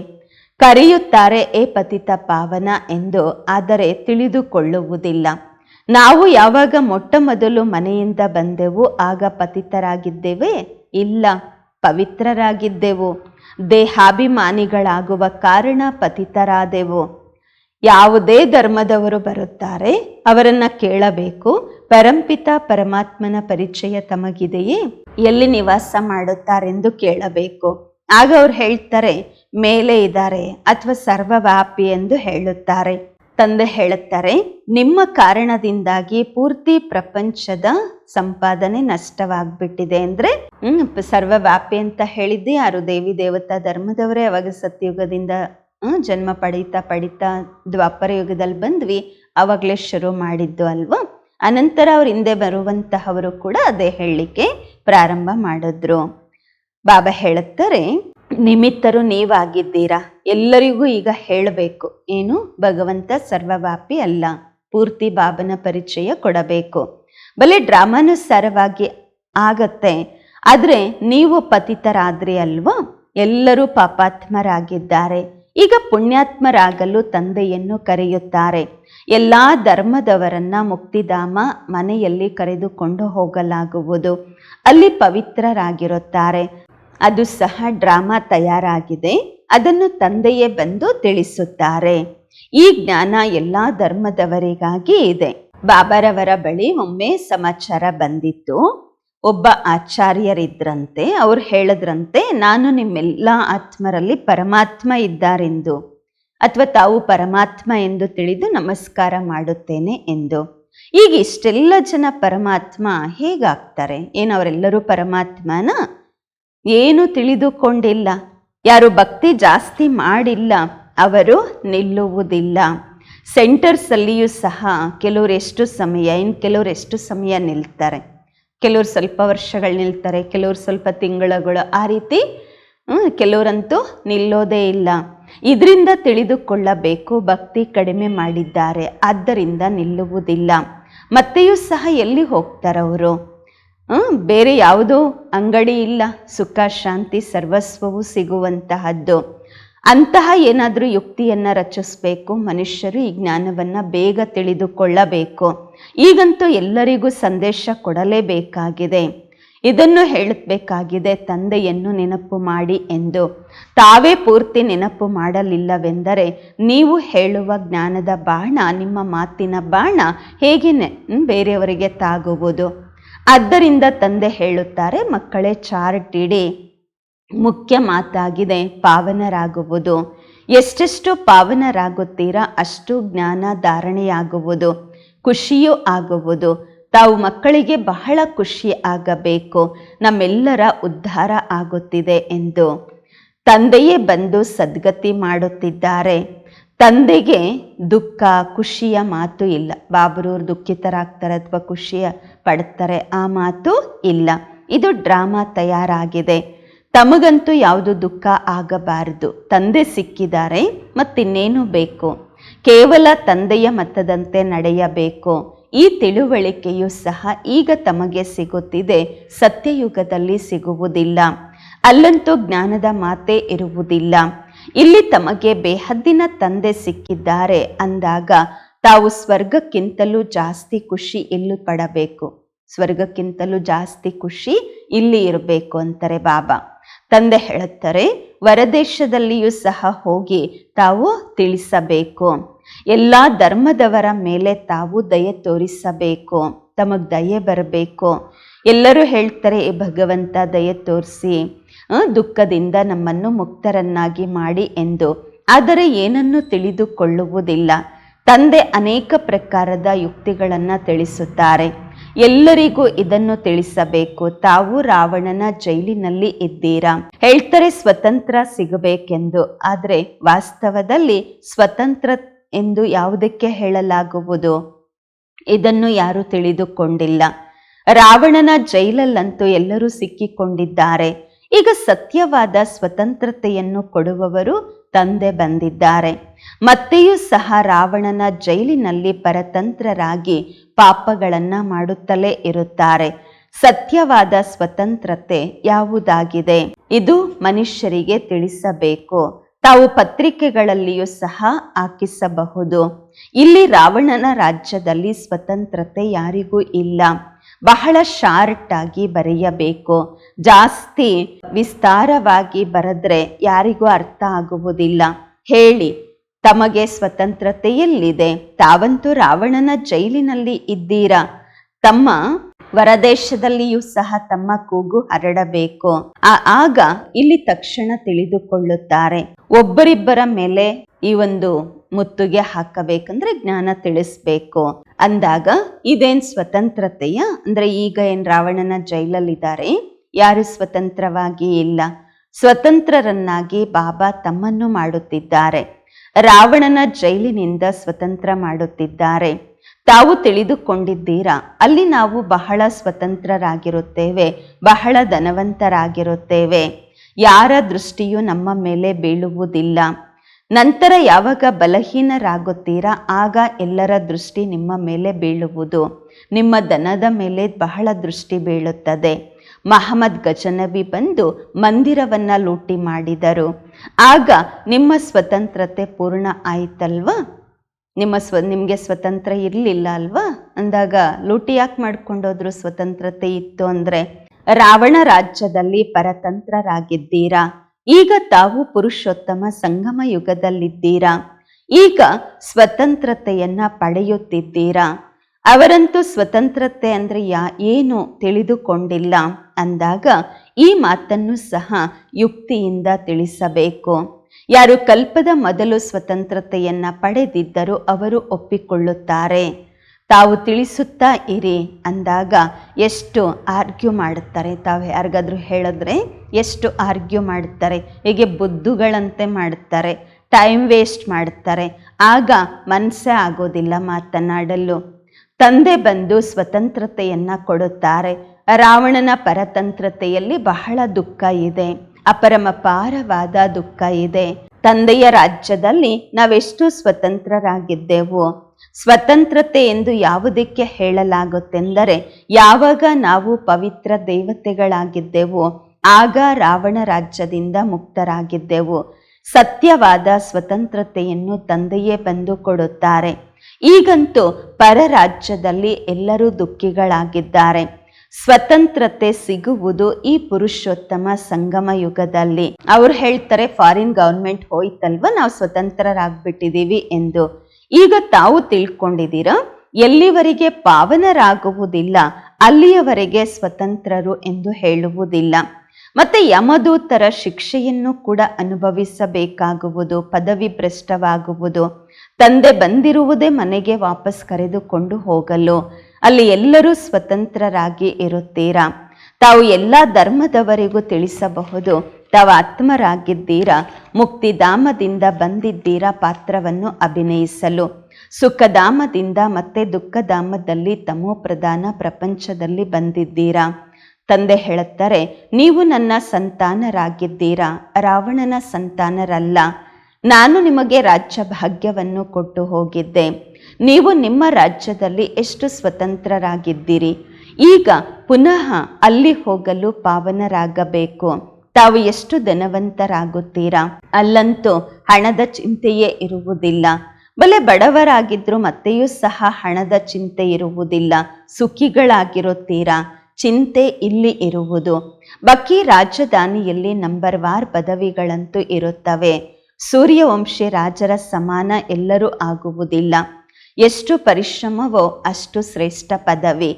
ಕರೆಯುತ್ತಾರೆ, ಏ ಪತಿತ ಪಾವನ ಎಂದು, ಆದರೆ ತಿಳಿದುಕೊಳ್ಳುವುದಿಲ್ಲ. ನಾವು ಯಾವಾಗ ಮೊಟ್ಟ ಮೊದಲು ಮನೆಯಿಂದ ಬಂದೆವು, ಆಗ ಪತಿತರಾಗಿದ್ದೇವೆ? ಇಲ್ಲ, ಪವಿತ್ರರಾಗಿದ್ದೆವು. ದೇಹಾಭಿಮಾನಿಗಳಾಗುವ ಕಾರಣ ಪತಿತರಾದೆವು. ಯಾವುದೇ ಧರ್ಮದವರು ಬರುತ್ತಾರೆ, ಅವರನ್ನ ಕೇಳಬೇಕು. ಪರಂಪಿತ ಪರಮಾತ್ಮನ ಪರಿಚಯ ತಮಗಿದೆಯೇ? ಎಲ್ಲಿ ನಿವಾಸ ಮಾಡುತ್ತಾರೆಂದು ಕೇಳಬೇಕು. ಆಗ ಅವ್ರು ಹೇಳ್ತಾರೆ, ಮೇಲೆ ಇದ್ದಾರೆ ಅಥವಾ ಸರ್ವವ್ಯಾಪಿ ಎಂದು ಹೇಳುತ್ತಾರೆ. ತಂದೆ ಹೇಳುತ್ತಾರೆ, ನಿಮ್ಮ ಕಾರಣದಿಂದಾಗಿ ಪೂರ್ತಿ ಪ್ರಪಂಚದ ಸಂಪಾದನೆ ನಷ್ಟವಾಗ್ಬಿಟ್ಟಿದೆ ಅಂದ್ರೆ ಸರ್ವವ್ಯಾಪಿ ಅಂತ ಹೇಳಿದ್ದೆ, ಯಾರು ದೇವಿ ದೇವತಾ ಧರ್ಮದವರೇ, ಅವಾಗ ಸತ್ಯುಗದಿಂದ ಜನ್ಮ ಪಡೀತಾ ಪಡೀತಾ ದ್ವಾಪರ ಯುಗದಲ್ಲಿ ಬಂದ್ವಿ, ಅವಾಗಲೇ ಶುರು ಮಾಡಿದ್ದು ಅಲ್ವಾ? ಅನಂತರ ಅವ್ರ ಹಿಂದೆ ಬರುವಂತಹವರು ಕೂಡ ಅದೇ ಹೇಳಲಿಕ್ಕೆ ಪ್ರಾರಂಭ ಮಾಡಿದ್ರು. ಬಾಬಾ ಹೇಳುತ್ತಾರೆ ನಿಮಿತ್ತರು ನೀವಾಗಿದ್ದೀರಾ? ಎಲ್ಲರಿಗೂ ಈಗ ಹೇಳಬೇಕು. ಏನು? ಭಗವಂತ ಸರ್ವವ್ಯಾಪಿ ಅಲ್ಲ. ಪೂರ್ತಿ ಬಾಬನ ಪರಿಚಯ ಕೊಡಬೇಕು. ಬಲೆ ಡ್ರಾಮಾನುಸಾರವಾಗಿ ಆಗತ್ತೆ. ಆದರೆ ನೀವು ಪತಿತರಾದ್ರಿ ಅಲ್ವಾ? ಎಲ್ಲರೂ ಪಾಪಾತ್ಮರಾಗಿದ್ದಾರೆ. ಈಗ ಪುಣ್ಯಾತ್ಮರಾಗಲು ತಂದೆಯನ್ನು ಕರೆಯುತ್ತಾರೆ. ಎಲ್ಲ ಧರ್ಮದವರನ್ನ ಮುಕ್ತಿಧಾಮ ಮನೆಯಲ್ಲಿ ಕರೆದುಕೊಂಡು ಹೋಗಲಾಗುವುದು. ಅಲ್ಲಿ ಪವಿತ್ರರಾಗಿರುತ್ತಾರೆ. ಅದು ಸಹ ಡ್ರಾಮಾ ತಯಾರಾಗಿದೆ. ಅದನ್ನು ತಂದೆಯೇ ಬಂದು ತಿಳಿಸುತ್ತಾರೆ. ಈ ಜ್ಞಾನ ಎಲ್ಲ ಧರ್ಮದವರಿಗಾಗಿ ಇದೆ. ಬಾಬಾರವರ ಬಳಿ ಒಮ್ಮೆ ಸಮಾಚಾರ ಬಂದಿತ್ತು. ಒಬ್ಬ ಆಚಾರ್ಯರಿದ್ರಂತೆ, ಅವ್ರು ಹೇಳಿದ್ರಂತೆ, ನಾನು ನಿಮ್ಮೆಲ್ಲ ಆತ್ಮರಲ್ಲಿ ಪರಮಾತ್ಮ ಇದ್ದಾರೆಂದು, ಅಥವಾ ತಾವು ಪರಮಾತ್ಮ ಎಂದು ತಿಳಿದು ನಮಸ್ಕಾರ ಮಾಡುತ್ತೇನೆ ಎಂದು. ಈಗ ಇಷ್ಟೆಲ್ಲ ಜನ ಪರಮಾತ್ಮ ಹೇಗಾಗ್ತಾರೆ? ಏನು ಅವರೆಲ್ಲರೂ ಪರಮಾತ್ಮನ? ಏನು ತಿಳಿದುಕೊಂಡಿಲ್ಲ. ಯಾರು ಭಕ್ತಿ ಜಾಸ್ತಿ ಮಾಡಿಲ್ಲ, ಅವರು ನಿಲ್ಲುವುದಿಲ್ಲ. ಸೆಂಟರ್ಸಲ್ಲಿಯೂ ಸಹ ಕೆಲವರು ಎಷ್ಟು ಸಮಯ ಇನ್ನು ಕೆಲವರು ಎಷ್ಟು ಸಮಯ ನಿಲ್ತಾರೆ. ಕೆಲವರು ಸ್ವಲ್ಪ ವರ್ಷಗಳು ನಿಲ್ತಾರೆ, ಕೆಲವರು ಸ್ವಲ್ಪ ತಿಂಗಳುಗಳು ಆ ರೀತಿ ಕೆಲವರಂತೂ ನಿಲ್ಲೋದೇ ಇಲ್ಲ. ಇದರಿಂದ ತಿಳಿದುಕೊಳ್ಳಬೇಕು, ಭಕ್ತಿ ಕಡಿಮೆ ಮಾಡಿದ್ದಾರೆ, ಆದ್ದರಿಂದ ನಿಲ್ಲುವುದಿಲ್ಲ. ಮತ್ತೆಯೂ ಸಹ ಎಲ್ಲಿ ಹೋಗ್ತಾರವರು? ಬೇರೆ ಯಾವುದೋ ಅಂಗಡಿ ಇಲ್ಲ. ಸುಖ, ಶಾಂತಿ, ಸರ್ವಸ್ವವು ಸಿಗುವಂತಹದ್ದು. ಅಂತಹ ಏನಾದರೂ ಯುಕ್ತಿಯನ್ನು ರಚಿಸಬೇಕು, ಮನುಷ್ಯರು ಈ ಜ್ಞಾನವನ್ನು ಬೇಗ ತಿಳಿದುಕೊಳ್ಳಬೇಕು. ಈಗಂತೂ ಎಲ್ಲರಿಗೂ ಸಂದೇಶ ಕೊಡಲೇಬೇಕಾಗಿದೆ. ಇದನ್ನು ಹೇಳಬೇಕಾಗಿದೆ, ತಂದೆಯನ್ನು ನೆನಪು ಮಾಡಿ ಎಂದು. ತಾವೇ ಪೂರ್ತಿ ನೆನಪು ಮಾಡಲಿಲ್ಲವೆಂದರೆ, ನೀವು ಹೇಳುವ ಜ್ಞಾನದ ಬಾಣ, ನಿಮ್ಮ ಮಾತಿನ ಬಾಣ ಹೇಗೆ ಬೇರೆಯವರಿಗೆ ತಾಗುವುದು. ಆದ್ದರಿಂದ ತಂದೆ ಹೇಳುತ್ತಾರೆ, ಮಕ್ಕಳೇ ಚಾರ್ಟ್ ಇಡಿ ಮುಖ್ಯ ಮಾತಾಗಿದೆ, ಪಾವನರಾಗುವುದು. ಎಷ್ಟೆಷ್ಟು ಪಾವನರಾಗುತ್ತೀರಾ, ಅಷ್ಟು ಜ್ಞಾನ ಧಾರಣೆಯಾಗುವುದು, ಖುಷಿಯೂ ಆಗುವುದು. ತಾವು ಮಕ್ಕಳಿಗೆ ಬಹಳ ಖುಷಿ ಆಗಬೇಕು. ನಮ್ಮೆಲ್ಲರ ಉದ್ಧಾರ ಆಗುತ್ತಿದೆ, ಎಂದು. ತಂದೆಯೇ ಬಂದು ಸದ್ಗತಿ ಮಾಡುತ್ತಿದ್ದಾರೆ. ತಂದೆಗೆ ದುಃಖ, ಖುಷಿಯ ಮಾತು ಇಲ್ಲ. ಬಾಬರವ್ರು ದುಃಖಿತರಾಗ್ತಾರೆ ಅಥವಾ ಖುಷಿಯ ಪಡ್ತಾರೆ. ಆ ಮಾತು ಇಲ್ಲ. ಇದು ಡ್ರಾಮಾ ತಯಾರಾಗಿದೆ. ತಮಗಂತೂ ಯಾವುದು ದುಃಖ ಆಗಬಾರದು. ತಂದೆ ಸಿಕ್ಕಿದ್ದಾರೆ, ಮತ್ತಿನ್ನೇನು ಬೇಕು? ಕೇವಲ ತಂದೆಯ ಮತದಂತೆ ನಡೆಯಬೇಕು. ಈ ತಿಳುವಳಿಕೆಯು ಸಹ ಈಗ ತಮಗೆ ಸಿಗುತ್ತಿದೆ. ಸತ್ಯಯುಗದಲ್ಲಿ ಸಿಗುವುದಿಲ್ಲ. ಅಲ್ಲಂತೂ ಜ್ಞಾನದ ಮಾತೇ ಇರುವುದಿಲ್ಲ. ಇಲ್ಲಿ ತಮಗೆ ಬೇಹದ್ದಿನ ತಂದೆ ಸಿಕ್ಕಿದ್ದಾರೆ ಅಂದಾಗ ತಾವು ಸ್ವರ್ಗಕ್ಕಿಂತಲೂ ಜಾಸ್ತಿ ಖುಷಿ ಇಲ್ಲಿ ಪಡಬೇಕು. ಸ್ವರ್ಗಕ್ಕಿಂತಲೂ ಜಾಸ್ತಿ ಖುಷಿ ಇಲ್ಲಿ ಇರಬೇಕು ಅಂತಾರೆ ಬಾಬಾ. ತಂದೆ ಹೇಳುತ್ತಾರೆ, ವರದೇಶದಲ್ಲಿಯೂ ಸಹ ಹೋಗಿ ತಾವು ತಿಳಿಸಬೇಕು. ಎಲ್ಲ ಧರ್ಮದವರ ಮೇಲೆ ತಾವು ದಯೆ ತೋರಿಸಬೇಕು, ತಮಗೆ ದಯೆ ಬರಬೇಕು. ಎಲ್ಲರೂ ಹೇಳ್ತಾರೆ, "ಏ ಭಗವಂತ, ದಯೆ ತೋರಿಸಿ ದುಃಖದಿಂದ ನಮ್ಮನ್ನು ಮುಕ್ತರನ್ನಾಗಿ ಮಾಡಿ ಎಂದು. ಆದರೆ ಏನನ್ನು ತಿಳಿದುಕೊಳ್ಳುವುದಿಲ್ಲ. ತಂದೆ ಅನೇಕ ಪ್ರಕಾರದ ಯುಕ್ತಿಗಳನ್ನು ತಿಳಿಸುತ್ತಾರೆ. ಎಲ್ಲರಿಗೂ ಇದನ್ನು ತಿಳಿಸಬೇಕು. ತಾವು ರಾವಣನ ಜೈಲಿನಲ್ಲಿ ಇದ್ದೀರಾ? ಹೇಳ್ತಾರೆ ಸ್ವತಂತ್ರ ಸಿಗಬೇಕೆಂದು. ಆದರೆ ವಾಸ್ತವದಲ್ಲಿ ಸ್ವತಂತ್ರ ಎಂದು ಯಾವುದಕ್ಕೆ ಹೇಳಲಾಗುವುದು? ಇದನ್ನು ಯಾರು ತಿಳಿದುಕೊಂಡಿಲ್ಲ. ರಾವಣನ ಜೈಲಲ್ಲಂತೂ ಎಲ್ಲರೂ ಸಿಕ್ಕಿಕೊಂಡಿದ್ದಾರೆ. ಈಗ ಸತ್ಯವಾದ ಸ್ವತಂತ್ರತೆಯನ್ನು ಕೊಡುವವರು ತಂದೆ ಬಂದಿದ್ದಾರೆ. ಮತ್ತೆಯೂ ಸಹ ರಾವಣನ ಜೈಲಿನಲ್ಲಿ ಪರತಂತ್ರರಾಗಿ ಪಾಪಗಳನ್ನು ಮಾಡುತ್ತಲೇ ಇರುತ್ತಾರೆ. ಸತ್ಯವಾದ ಸ್ವತಂತ್ರತೆ ಯಾವುದಾಗಿದೆ? ಇದು ಮನುಷ್ಯರಿಗೆ ತಿಳಿಸಬೇಕು. ತಾವು ಪತ್ರಿಕೆಗಳಲ್ಲಿಯೂ ಸಹ ಹಾಕಿಸಬಹುದು. ಇಲ್ಲಿ ರಾವಣನ ರಾಜ್ಯದಲ್ಲಿ ಸ್ವತಂತ್ರತೆ ಯಾರಿಗೂ ಇಲ್ಲ. ಬಹಳ ಶಾರ್ಟ್ ಆಗಿ ಬರೆಯಬೇಕು. ಜಾಸ್ತಿ ವಿಸ್ತಾರವಾಗಿ ಬರೆದ್ರೆ ಯಾರಿಗೂ ಅರ್ಥ ಆಗುವುದಿಲ್ಲ. ಹೇಳಿ. ತಮಗೆ ಸ್ವತಂತ್ರತೆ ಎಲ್ಲಿದೆ ತಾವಂತೂ ರಾವಣನ ಜೈಲಿನಲ್ಲಿ ಇದ್ದೀರಾ? ತಮ್ಮ ವರದೇಶದಲ್ಲಿಯೂ ಸಹ ತಮ್ಮ ಕೂಗು ಹರಡಬೇಕು. ಆಗ ಇಲ್ಲಿ ತಕ್ಷಣ ತಿಳಿದುಕೊಳ್ಳುತ್ತಾರೆ. ಒಬ್ಬರಿಬ್ಬರ ಮೇಲೆ ಈ ಒಂದು ಮುತ್ತುಗೆ ಹಾಕಬೇಕಂದ್ರೆ ಜ್ಞಾನ ತಿಳಿಸ್ಬೇಕು. ಅಂದಾಗ ಇದೇನ್ ಸ್ವತಂತ್ರತೆಯ? ಅಂದ್ರೆ ಈಗ ಏನ್ ರಾವಣನ ಜೈಲಲ್ಲಿದ್ದಾರೆ? ಯಾರು ಸ್ವತಂತ್ರವಾಗಿ ಇಲ್ಲ. ಸ್ವತಂತ್ರರನ್ನಾಗಿ ಬಾಬಾ ತಮ್ಮನ್ನು ಮಾಡುತ್ತಿದ್ದಾರೆ. ರಾವಣನ ಜೈಲಿನಿಂದ ಸ್ವತಂತ್ರ ಮಾಡುತ್ತಿದ್ದಾರೆ. ತಾವು ತಿಳಿದುಕೊಂಡಿದ್ದೀರಾ? ಅಲ್ಲಿ ನಾವು ಬಹಳ ಸ್ವತಂತ್ರರಾಗಿರುತ್ತೇವೆ, ಬಹಳ ಧನವಂತರಾಗಿರುತ್ತೇವೆ. ಯಾರ ದೃಷ್ಟಿಯೂ ನಮ್ಮ ಮೇಲೆ ಬೀಳುವುದಿಲ್ಲ. ನಂತರ ಯಾವಾಗ ಬಲಹೀನರಾಗುತ್ತೀರಾ? ಆಗ ಎಲ್ಲರ ದೃಷ್ಟಿ ನಿಮ್ಮ ಮೇಲೆ ಬೀಳುವುದು. ನಿಮ್ಮ ದನದ ಮೇಲೆ ಬಹಳ ದೃಷ್ಟಿ ಬೀಳುತ್ತದೆ. ಮಹಮ್ಮದ್ ಗಜನಬಿ ಬಂದು ಮಂದಿರವನ್ನು ಲೂಟಿ ಮಾಡಿದರು. ಆಗ ನಿಮ್ಮ ಸ್ವತಂತ್ರತೆ ಪೂರ್ಣ ಆಯ್ತಲ್ವಾ? ನಿಮ್ಮ ಸ್ವ, ನಿಮಗೆ ಸ್ವತಂತ್ರ ಇರಲಿಲ್ಲ ಅಲ್ವಾ? ಅಂದಾಗ ಲೂಟಿ ಯಾಕೆ ಮಾಡ್ಕೊಂಡೋದ್ರು ಸ್ವತಂತ್ರತೆ ಇತ್ತು ಅಂದರೆ, ರಾವಣ ರಾಜ್ಯದಲ್ಲಿ ಪರತಂತ್ರರಾಗಿದ್ದೀರಾ? ಈಗ ತಾವು ಪುರುಷೋತ್ತಮ ಸಂಗಮ ಯುಗದಲ್ಲಿದ್ದೀರಾ? ಈಗ ಸ್ವತಂತ್ರತೆಯನ್ನ ಪಡೆಯುತ್ತಿದ್ದೀರಾ? ಅವರಂತೂ ಸ್ವತಂತ್ರತೆ ಅಂದರೆ ಯಾ, ಏನು ತಿಳಿದುಕೊಂಡಿಲ್ಲ ಅಂದಾಗ ಈ ಮಾತನ್ನು ಸಹ ಯುಕ್ತಿಯಿಂದ ತಿಳಿಸಬೇಕು. ಯಾರು ಕಲ್ಪದ ಮೊದಲು ಸ್ವತಂತ್ರತೆಯನ್ನು ಪಡೆದಿದ್ದರೂ ಅವರು ಒಪ್ಪಿಕೊಳ್ಳುತ್ತಾರೆ. ತಾವು ತಿಳಿಸುತ್ತಾ ಇರಿ ಅಂದಾಗ ಎಷ್ಟು ಆರ್ಗ್ಯೂ ಮಾಡುತ್ತಾರೆ. ತಾವು ಯಾರಿಗಾದರೂ ಹೇಳಿದ್ರೆ ಎಷ್ಟು ಆರ್ಗ್ಯೂ ಮಾಡುತ್ತಾರೆ. ಹೀಗೆ ಬುದ್ಧುಗಳಂತೆ ಮಾಡುತ್ತಾರೆ. ಟೈಮ್ ವೇಸ್ಟ್ ಮಾಡುತ್ತಾರೆ. ಆಗ ಮನಸ್ಸೇ ಆಗೋದಿಲ್ಲ ಮಾತನಾಡಲು. ತಂದೆ ಬಂದು ಸ್ವತಂತ್ರತೆಯನ್ನ ಕೊಡುತ್ತಾರೆ. ರಾವಣನ ಪರತಂತ್ರತೆಯಲ್ಲಿ ಬಹಳ ದುಃಖ ಇದೆ. ಅಪರಮಪಾರವಾದ ದುಃಖ ಇದೆ. ತಂದೆಯ ರಾಜ್ಯದಲ್ಲಿ ನಾವೆಷ್ಟು ಸ್ವತಂತ್ರರಾಗಿದ್ದೆವು? ಸ್ವತಂತ್ರತೆ ಎಂದು ಯಾವುದಕ್ಕೆ ಹೇಳಲಾಗುತ್ತೆಂದರೆ, ಯಾವಾಗ ನಾವು ಪವಿತ್ರ ದೇವತೆಗಳಾಗಿದ್ದೆವು, ಆಗ ರಾವಣ ರಾಜ್ಯದಿಂದ ಮುಕ್ತರಾಗಿದ್ದೆವು. ಸತ್ಯವಾದ ಸ್ವತಂತ್ರತೆಯನ್ನು ತಂದೆಯೇ ಬಂದು ಕೊಡುತ್ತಾರೆ. ಈಗಂತೂ ಪರರಾಜ್ಯದಲ್ಲಿ ಎಲ್ಲರೂ ದುಃಖಿಗಳಾಗಿದ್ದಾರೆ. ಸ್ವತಂತ್ರತೆ ಸಿಗುವುದು ಈ ಪುರುಷೋತ್ತಮ ಸಂಗಮ ಯುಗದಲ್ಲಿ. ಅವ್ರು ಹೇಳ್ತಾರೆ ಫಾರಿನ್ ಗವರ್ಮೆಂಟ್ ಹೋಯ್ತಲ್ವ? ನಾವು ಸ್ವತಂತ್ರರಾಗ್ಬಿಟ್ಟಿದ್ದೀವಿ ಎಂದು. ಈಗ ತಾವು ತಿಳ್ಕೊಂಡಿದ್ದೀರ? ಎಲ್ಲಿವರೆಗೆ ಪಾವನರಾಗುವುದಿಲ್ಲ, ಅಲ್ಲಿಯವರೆಗೆ ಸ್ವತಂತ್ರರು ಎಂದು ಹೇಳುವುದಿಲ್ಲ. ಮತ್ತೆ ಯಮದೂತರ ಶಿಕ್ಷೆಯನ್ನು ಕೂಡ ಅನುಭವಿಸಬೇಕಾಗುವುದು, ಪದವಿ ಭ್ರಷ್ಟವಾಗುವುದು. ತಂದೆ ಬಂದಿರುವುದೇ ಮನೆಗೆ ವಾಪಸ್ ಕರೆದುಕೊಂಡು ಹೋಗಲು. ಅಲ್ಲಿ ಎಲ್ಲರೂ ಸ್ವತಂತ್ರರಾಗಿ ಇರುತ್ತೀರಾ? ತಾವು ಎಲ್ಲ ಧರ್ಮದವರಿಗೂ ತಿಳಿಸಬಹುದು. ತಾವು ಆತ್ಮರಾಗಿದ್ದೀರಾ? ಮುಕ್ತಿಧಾಮದಿಂದ ಬಂದಿದ್ದೀರಾ ಪಾತ್ರವನ್ನು ಅಭಿನಯಿಸಲು? ಸುಖಧಾಮದಿಂದ ಮತ್ತೆ ದುಃಖಧಾಮದಲ್ಲಿ ತಮೋ ಪ್ರಧಾನ ಪ್ರಪಂಚದಲ್ಲಿ ಬಂದಿದ್ದೀರಾ? ತಂದೆ ಹೇಳುತ್ತಾರೆ, ನೀವು ನನ್ನ ಸಂತಾನರಾಗಿದ್ದೀರಾ? ರಾವಣನ ಸಂತಾನರಲ್ಲ. ನಾನು ನಿಮಗೆ ರಾಜ್ಯ ಭಾಗ್ಯವನ್ನು ಕೊಟ್ಟು ಹೋಗಿದ್ದೆ. ನೀವು ನಿಮ್ಮ ರಾಜ್ಯದಲ್ಲಿ ಎಷ್ಟು ಸ್ವತಂತ್ರರಾಗಿದ್ದೀರಿ? ಈಗ ಪುನಃ ಅಲ್ಲಿ ಹೋಗಲು ಪಾವನರಾಗಬೇಕು. ತಾವು ಎಷ್ಟು ಧನವಂತರಾಗುತ್ತೀರಾ? ಅಲ್ಲಂತೂ ಹಣದ ಚಿಂತೆಯೇ ಇರುವುದಿಲ್ಲ. ಬಲೆ ಬಡವರಾಗಿದ್ರು ಮತ್ತೆಯೂ ಸಹ ಹಣದ ಚಿಂತೆ ಇರುವುದಿಲ್ಲ. ಸುಖಿಗಳಾಗಿರುತ್ತೀರಾ? ಚಿಂತೆ ಇಲ್ಲಿ ಇರುವುದು. ಬಕಿ ರಾಜಧಾನಿಯಲ್ಲಿ ನಂಬರ್ ವಾರ್ ಪದವಿಗಳಂತೂ ಇರುತ್ತವೆ. ಸೂರ್ಯವಂಶಿ ರಾಜರ ಸಮಾನ ಎಲ್ಲರೂ ಆಗುವುದಿಲ್ಲ. ಎಷ್ಟು ಪರಿಶ್ರಮವೋ ಅಷ್ಟು ಶ್ರೇಷ್ಠ ಪದವಿ.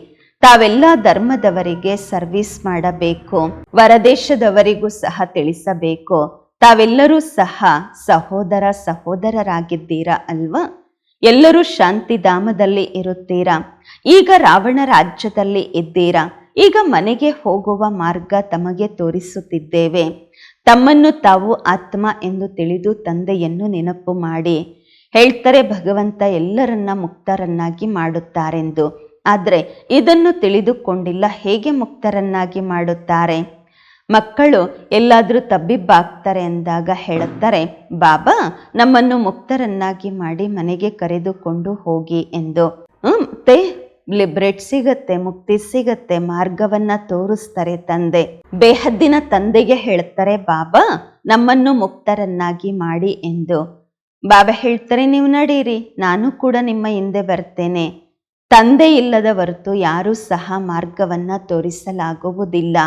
ತಾವೆಲ್ಲ ಧರ್ಮದವರಿಗೆ ಸರ್ವಿಸ್ ಮಾಡಬೇಕು, ವರದೇಶದವರಿಗೂ ಸಹ ತಿಳಿಸಬೇಕು. ತಾವೆಲ್ಲರೂ ಸಹ ಸಹೋದರ ಸಹೋದರರಾಗಿದ್ದೀರಾ ಅಲ್ವಾ? ಎಲ್ಲರೂ ಶಾಂತಿಧಾಮದಲ್ಲಿ ಇರುತ್ತೀರಾ? ಈಗ ರಾವಣ ರಾಜ್ಯದಲ್ಲಿ ಇದ್ದೀರಾ? ಈಗ ಮನೆಗೆ ಹೋಗುವ ಮಾರ್ಗ ತಮಗೆ ತೋರಿಸುತ್ತಿದ್ದೇವೆ. ತಮ್ಮನ್ನು ತಾವು ಆತ್ಮ ಎಂದು ತಿಳಿದು ತಂದೆಯನ್ನು ನೆನಪು ಮಾಡಿ. ಹೇಳ್ತಾರೆ ಭಗವಂತ ಎಲ್ಲರನ್ನ ಮುಕ್ತರನ್ನಾಗಿ ಮಾಡುತ್ತಾರೆಂದು. ಆದರೆ ಇದನ್ನು ತಿಳಿದುಕೊಂಡಿಲ್ಲ, ಹೇಗೆ ಮುಕ್ತರನ್ನಾಗಿ ಮಾಡುತ್ತಾರೆ? ಮಕ್ಕಳು ಎಲ್ಲಾದರೂ ತಬ್ಬಿಬ್ಬಾಗ್ತಾರೆ ಎಂದಾಗ ಹೇಳುತ್ತಾರೆ, ಬಾಬಾ, ನಮ್ಮನ್ನು ಮುಕ್ತರನ್ನಾಗಿ ಮಾಡಿ ಮನೆಗೆ ಕರೆದುಕೊಂಡು ಹೋಗಿ ಎಂದು. ಮತ್ತೆ ಲಿಬ್ರೇಟ್ ಸಿಗತ್ತೆ ಮುಕ್ತಿ ಸಿಗತ್ತೆ, ಮಾರ್ಗವನ್ನ ತೋರಿಸ್ತಾರೆ ತಂದೆ. ಬೇಹದ್ದಿನ ತಂದೆಗೆ ಹೇಳ್ತಾರೆ, ಬಾಬಾ, ನಮ್ಮನ್ನು ಮುಕ್ತರನ್ನಾಗಿ ಮಾಡಿ ಎಂದು. ಬಾಬಾ ಹೇಳ್ತಾರೆ, ನೀವು ನಡೀರಿ, ನಾನು ಕೂಡ ನಿಮ್ಮ ಹಿಂದೆ ಬರ್ತೇನೆ. ತಂದೆ ಇಲ್ಲದ ಹೊರತು ಯಾರೂ ಸಹ ಮಾರ್ಗವನ್ನ ತೋರಿಸಲಾಗುವುದಿಲ್ಲ.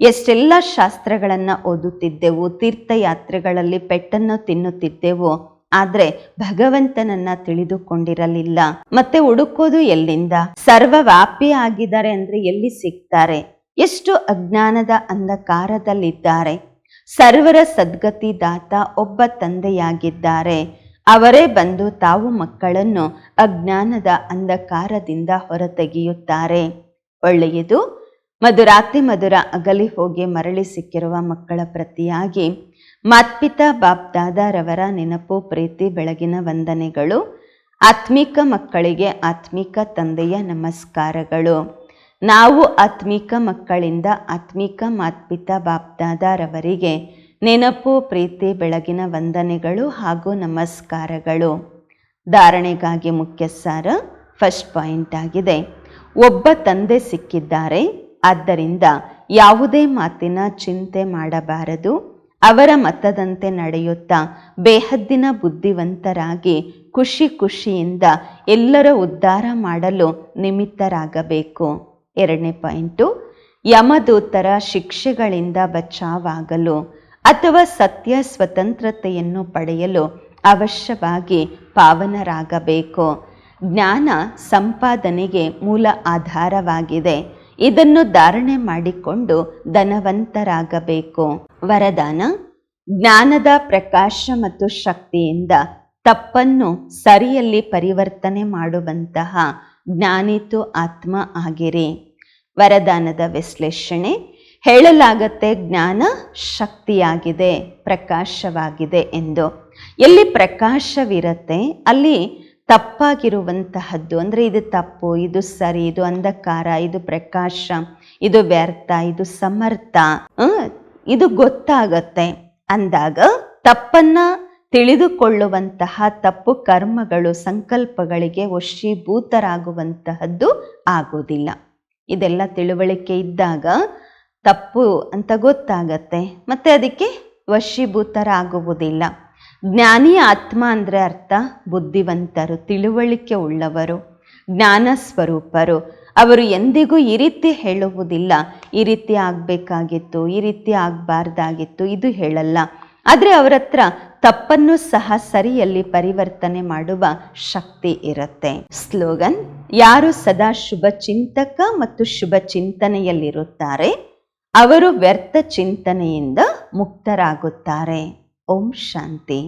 ಎಷ್ಟೆಲ್ಲ ಶಾಸ್ತ್ರಗಳನ್ನು ಓದುತ್ತಿದ್ದೆವು, ತೀರ್ಥಯಾತ್ರೆಗಳಲ್ಲಿ ಪೆಟ್ಟನ್ನು ತಿನ್ನುತ್ತಿದ್ದೆವು ಆದ್ರೆ ಭಗವಂತನನ್ನ ತಿಳಿದುಕೊಂಡಿರಲಿಲ್ಲ. ಮತ್ತೆ ಹುಡುಕೋದು ಎಲ್ಲಿಂದ? ಸರ್ವವ್ಯಾಪಿ ಆಗಿದ್ದಾರೆ ಅಂದ್ರೆ ಎಲ್ಲಿ ಸಿಗ್ತಾರೆ? ಎಷ್ಟು ಅಜ್ಞಾನದ ಅಂಧಕಾರದಲ್ಲಿದ್ದಾರೆ? ಸರ್ವರ ಸದ್ಗತಿ ದಾತ ಒಬ್ಬ ತಂದೆಯಾಗಿದ್ದಾರೆ. ಅವರೇ ಬಂದು ತಾವು ಮಕ್ಕಳನ್ನು ಅಜ್ಞಾನದ ಅಂಧಕಾರದಿಂದ ಹೊರತೆಗೆಯುತ್ತಾರೆ. ಒಳ್ಳೆಯದು. ಮಧುರಾತಿ ಮಧುರ ಅಗಲಿ ಹೋಗಿ ಮರಳಿ ಸಿಕ್ಕಿರುವ ಮಕ್ಕಳ ಪ್ರತಿಯಾಗಿ ಮಾತ್ಪಿತಾ ಬಾಪ್ದಾದಾರವರ ನೆನಪು, ಪ್ರೀತಿ, ಬೆಳಗಿನ ವಂದನೆಗಳು. ಆತ್ಮಿಕ ಮಕ್ಕಳಿಗೆ ಆತ್ಮಿಕ ತಂದೆಯ ನಮಸ್ಕಾರಗಳು. ನಾವು ಆತ್ಮಿಕ ಮಕ್ಕಳಿಂದ ಆತ್ಮಿಕ ಮಾತ್ಪಿತಾ ಬಾಪ್ದಾದಾರವರಿಗೆ ನೆನಪು, ಪ್ರೀತಿ, ಬೆಳಗಿನ ವಂದನೆಗಳು ಹಾಗೂ ನಮಸ್ಕಾರಗಳು. ಧಾರಣೆಗಾಗಿ ಮುಖ್ಯ ಸಾರ ಫಸ್ಟ್ ಪಾಯಿಂಟ್ ಆಗಿದೆ. ಒಬ್ಬ ತಂದೆ ಸಿಕ್ಕಿದ್ದಾರೆ. ಆದ್ದರಿಂದ ಯಾವುದೇ ಮಾತಿನ ಚಿಂತೆ ಮಾಡಬಾರದು. ಅವರ ಮತದಂತೆ ನಡೆಯುತ್ತಾ ಬೇಹದ್ದಿನ ಬುದ್ಧಿವಂತರಾಗಿ ಖುಷಿ ಖುಷಿಯಿಂದ ಎಲ್ಲರ ಉದ್ಧಾರ ಮಾಡಲು ನಿಮಿತ್ತರಾಗಬೇಕು. ಎರಡನೇ ಪಾಯಿಂಟು, ಯಮದೂತರ ಶಿಕ್ಷೆಗಳಿಂದ ಬಚಾವಾಗಲು ಅಥವಾ ಸತ್ಯ ಸ್ವತಂತ್ರತೆಯನ್ನು ಪಡೆಯಲು ಅವಶ್ಯವಾಗಿ ಪಾವನರಾಗಬೇಕು. ಜ್ಞಾನ ಸಂಪಾದನೆಗೆ ಮೂಲ ಆಧಾರವಾಗಿದೆ. ಇದನ್ನು ಧಾರಣೆ ಮಾಡಿಕೊಂಡು ಧನವಂತರಾಗಬೇಕು. ವರದಾನ, ಜ್ಞಾನದ ಪ್ರಕಾಶ ಮತ್ತು ಶಕ್ತಿಯಿಂದ ತಪ್ಪನ್ನು ಸರಿಯಲ್ಲಿ ಪರಿವರ್ತನೆ ಮಾಡುವಂತಹ ಜ್ಞಾನಿತು ಆತ್ಮ ಆಗಿರಿ. ವರದಾನದ ವಿಶ್ಲೇಷಣೆ, ಹೇಳಲಾಗತ್ತೆ ಜ್ಞಾನ ಶಕ್ತಿಯಾಗಿದೆ, ಪ್ರಕಾಶವಾಗಿದೆ ಎಂದು. ಎಲ್ಲಿ ಪ್ರಕಾಶವಿರುತ್ತೆ, ಅಲ್ಲಿ ತಪ್ಪಾಗಿರುವಂತಹದ್ದು. ಅಂದರೆ ಇದು ತಪ್ಪು, ಇದು ಸರಿ, ಇದು ಅಂಧಕಾರ, ಇದು ಪ್ರಕಾಶ, ಇದು ವ್ಯರ್ಥ, ಇದು ಸಮರ್ಥ ಇದು ಗೊತ್ತಾಗತ್ತೆ. ಅಂದಾಗ ತಪ್ಪನ್ನ ತಿಳಿದುಕೊಳ್ಳುವಂತಹ ತಪ್ಪು ಕರ್ಮಗಳು, ಸಂಕಲ್ಪಗಳಿಗೆ ವಶೀಭೂತರಾಗುವಂತಹದ್ದು ಆಗೋದಿಲ್ಲ ಇದೆಲ್ಲ ತಿಳುವಳಿಕೆ ಇದ್ದಾಗ ತಪ್ಪು ಅಂತ ಗೊತ್ತಾಗತ್ತೆ. ಮತ್ತು ಅದಕ್ಕೆ ವಶೀಭೂತರಾಗುವುದಿಲ್ಲ. ಜ್ಞಾನಿ ಆತ್ಮ ಅಂದರೆ ಅರ್ಥ, ಬುದ್ಧಿವಂತರು, ತಿಳುವಳಿಕೆ ಉಳ್ಳವರು, ಜ್ಞಾನ ಸ್ವರೂಪರು. ಅವರು ಎಂದಿಗೂ ಈ ರೀತಿ ಹೇಳುವುದಿಲ್ಲ. ಈ ರೀತಿ ಆಗಬೇಕಾಗಿತ್ತು, ಈ ರೀತಿ ಆಗಬಾರ್ದಾಗಿತ್ತು, ಇದು ಹೇಳಲ್ಲ. ಆದರೆ ಅವರ ಹತ್ರ ತಪ್ಪನ್ನು ಸಹ ಸರಿಯಲ್ಲಿ ಪರಿವರ್ತನೆ ಮಾಡುವ ಶಕ್ತಿ ಇರುತ್ತೆ. ಸ್ಲೋಗನ್, ಯಾರು ಸದಾ ಶುಭ ಚಿಂತಕ ಮತ್ತು ಶುಭ ಚಿಂತನೆಯಲ್ಲಿರುತ್ತಾರೆ, ಅವರು ವ್ಯರ್ಥ ಚಿಂತನೆಯಿಂದ ಮುಕ್ತರಾಗುತ್ತಾರೆ. ಓಂ ಶಾಂತಿ